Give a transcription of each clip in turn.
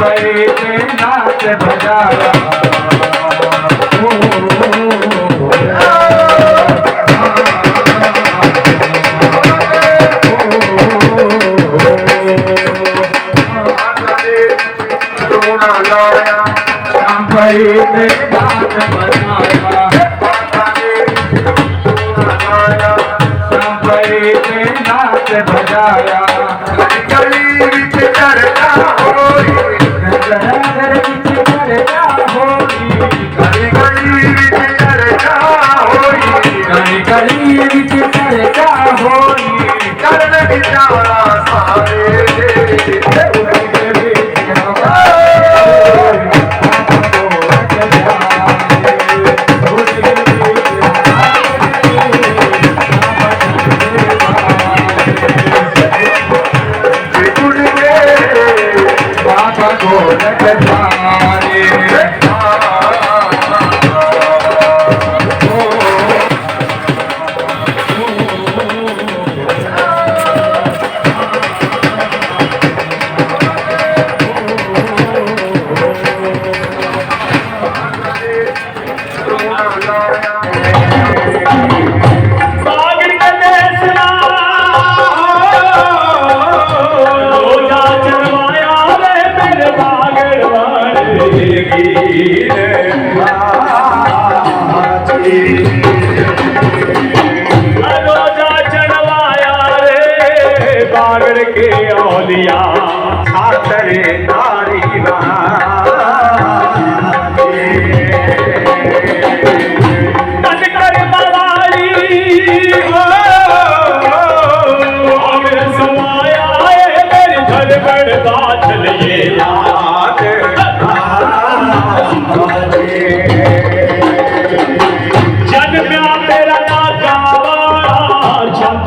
بچار sí, sí.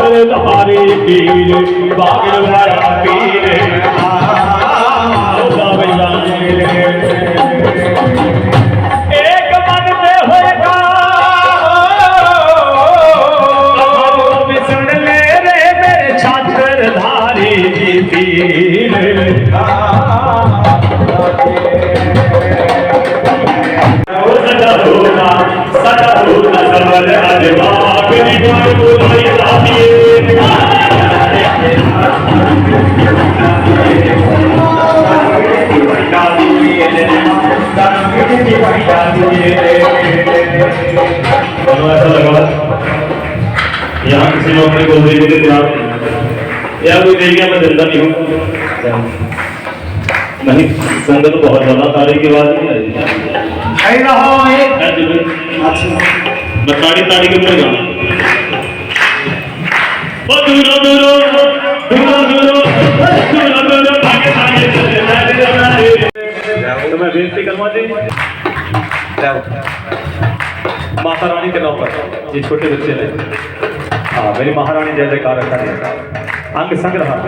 बागल धारे पीर बागल धारा पीर بعد یہاں کسی نے اپنے کو के लिए तैयार یا کوئی कोई گیا میں زندہ نہیں ہوں نہیں संदर्भ बहुत ज़्यादा तारे के बाद ही है आइए रहो एक तारे के बाद ही है तारे तारे के बाद ही है बहुत दूर दूर दूर दूर दूर दूर مہارانی انگ سنگ رہا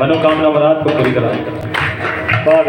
منوکام مناتا باد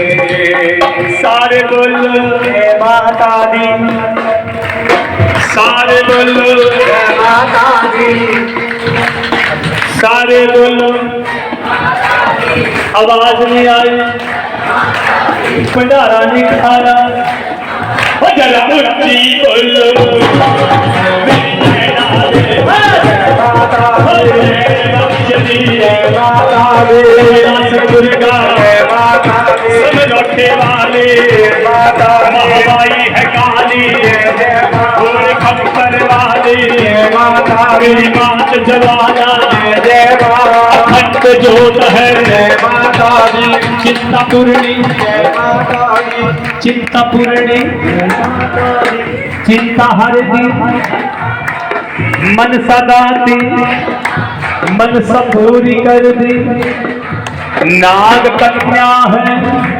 सारे बोलो माता दी सारे बोलो माता दी सारे बोलो आवाज नहीं आई भंडारा निखारा जरा उठी बोलो माता दी माता दी چیاری چنتا ہر دی من دی من سبری کر دی ناگ کنیا ہے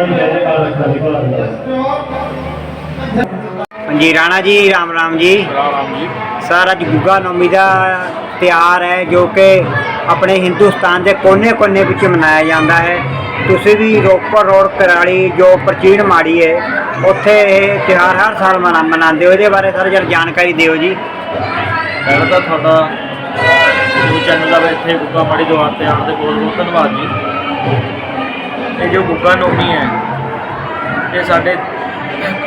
ਹਾਂਜੀ ਰਾਣਾ ਜੀ ਰਾਮ ਰਾਮ ਜੀ ਰਾਮ ਰਾਮ ਜੀ ਸਰ ਅੱਜ ਗੁੱਗਾ ਨੌਮੀ ਦਾ ਤਿਆਰ ਹੈ ਜੋ ਕਿ ਆਪਣੇ ਹਿੰਦੁਸਤਾਨ ਦੇ ਕੋਨੇ-ਕੋਨੇ ਵਿੱਚ ਮਨਾਇਆ ਜਾਂਦਾ ਹੈ ਤੁਸੀਂ ਵੀ ਰੋਪੜ ਰੋਡ ਕਰਾਲੀ ਜੋ ਪ੍ਰਚੀਨ ਮਾੜੀ ਹੈ ਉੱਥੇ ਇਹ ਤਿਹਾਰ ਹਰ ਸਾਲ ਮਨਾਉਂਦੇ ਹੋ ਇਹਦੇ ਬਾਰੇ ਸਰ ਜਰ ਜਾਣਕਾਰੀ ਦਿਓ ਜੀ ਪਹਿਲਾਂ ਤਾਂ ਤੁਹਾਡਾ ਜੋ ਚੈਨਲ ਦਾ ਇੱਥੇ ਗੁੱਗਾ ਮਾੜੀ ਦੁਆਰ ਤੇ ਆਉਣ ਦੇ ਬਹੁਤ ਬਹੁਤ ਧੰਨਵਾਦ ਜੀ ਇਹ ਜੋ ਗੁੱਗਾ ਨੌਮੀ ਹੈ ਇਹ ਸਾਡੇ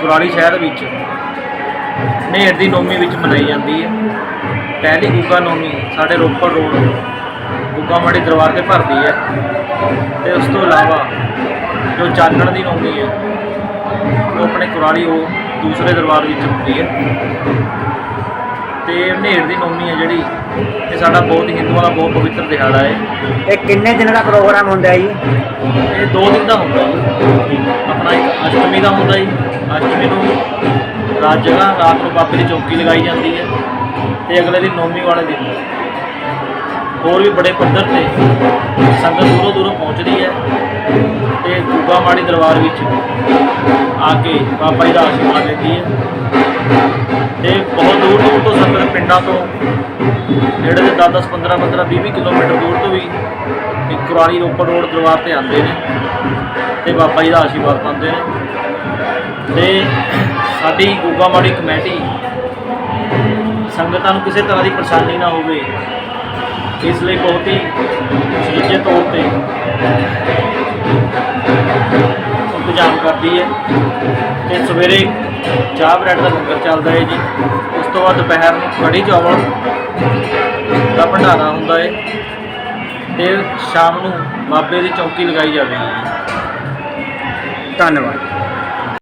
ਕੁਰਾਲੀ ਸ਼ਹਿਰ ਵਿੱਚ ਮੇਰ ਦੀ ਨੌਮੀ ਵਿੱਚ ਮਨਾਈ ਜਾਂਦੀ ਹੈ ਪਹਿਲੀ ਗੁੱਗਾ ਨੌਮੀ ਸਾਡੇ ਰੋਪੜ ਰੋਡ ਗੁੱਗਾ ਮੜੀ ਦਰਬਾਰ ਤੇ ਭਰਦੀ ਹੈ ਤੇ ਉਸ ਤੋਂ ਇਲਾਵਾ ਜੋ ਚਾਨਣ ਦੀ ਨੌਮੀ ਹੈ ਉਹ ਆਪਣੇ ਕੁਰਾਲੀ ਉਹ ਦੂਸਰੇ ਦਰਬਾਰ ਵਿੱਚ ਹੁੰਦੀ ਹੈ ਤੇ ਹਨੇਰ ਦੀ ਨੌਮੀ ਹੈ ਜਿਹੜੀ ਇਹ ਸਾਡਾ ਬਹੁਤ ਹੀ ਹਿੰਦੂਆਂ ਦਾ ਬਹੁਤ ਪਵਿੱਤਰ ਦਿਹਾੜਾ ਹੈ ਇਹ ਕਿੰਨੇ ਦਿਨ ਦਾ ਪ੍ਰੋਗਰਾਮ ਹੁੰਦਾ ਹੈ ਜੀ ਇਹ 2 ਦਿਨ ਦਾ ਹੁੰਦਾ ਹੈ ਆਪਣਾ ਇੱਕ ਅਸ਼ਟਮੀ ਦਾ ਹੁੰਦਾ ਜੀ ਅਸ਼ਟਮੀ ਨੂੰ ਰਾਤ ਜਗਾ ਰਾਤ ਨੂੰ ਬਾਬੇ ਦੀ ਚੌਕੀ ਲਗਾਈ ਜਾਂਦੀ ਹੈ ਤੇ ਅਗਲੇ ਦਿਨ ਨੌਮੀ ਵਾਲੇ ਦਿਨ ਹੋਰ ਵੀ ਬੜੇ ਪੱਧਰ ਤੇ ਸੰਗਤ ਦੂਰੋਂ ਦੂਰੋਂ ਪਹੁੰਚਦੀ ਹੈ ਤੇ ਦੂਗਾ ਮਾੜੀ ਦਰਬਾਰ ਵਿੱਚ ਆ ਕੇ ਬਾਬਾ ਜੀ ਦਾ ਆਸ਼ੀਰਵਾਦ ਲੈਂਦੀ ਹੈ ਪਿੰਡਾਂ ਤੋਂ ਜਿਹੜੇ ਦੇ 10 10 15 15 20 20 ਕਿਲੋਮੀਟਰ ਦੂਰ ਤੋਂ ਵੀ ਇੱਕ ਕੁਰਾਲੀ ਰੋਪੜ ਰੋਡ ਦਰਵਾਜ਼ੇ ਤੇ ਆਉਂਦੇ ਨੇ ਤੇ ਬਾਬਾ ਜੀ ਦਾ ਆਸ਼ੀਰਵਾਦ ਪਾਉਂਦੇ ਨੇ ਤੇ ਸਾਡੀ ਗੋਗਾ ਮਾੜੀ ਕਮੇਟੀ ਸੰਗਤਾਂ ਨੂੰ ਕਿਸੇ ਤਰ੍ਹਾਂ ਦੀ ਪਰੇਸ਼ਾਨੀ ਨਾ ਹੋਵੇ ਇਸ ਲਈ ਬਹੁਤ ਹੀ ਸੁਚੇਤ ਤੌਰ ਤੇ ਇੰਤਜ਼ਾਮ ਕਰਦੀ ਹੈ ਤੇ ਸਵੇਰੇ ਚਾਹ ਬ੍ਰੈਡ ਦਾ ਲੰਗਰ ਚੱਲਦਾ ਹੈ ਜੀ ਤੋਂ ਬਾਅਦ ਦੁਪਹਿਰ ਨੂੰ ਕੜੀ ਚਾਵਲ ਦਾ ਭੰਡਾਰਾ ਹੁੰਦਾ ਹੈ ਤੇ ਸ਼ਾਮ ਨੂੰ ਬਾਬੇ ਦੀ ਚੌਕੀ ਲਗਾਈ ਜਾਵੇਗੀ ਧੰਨਵਾਦ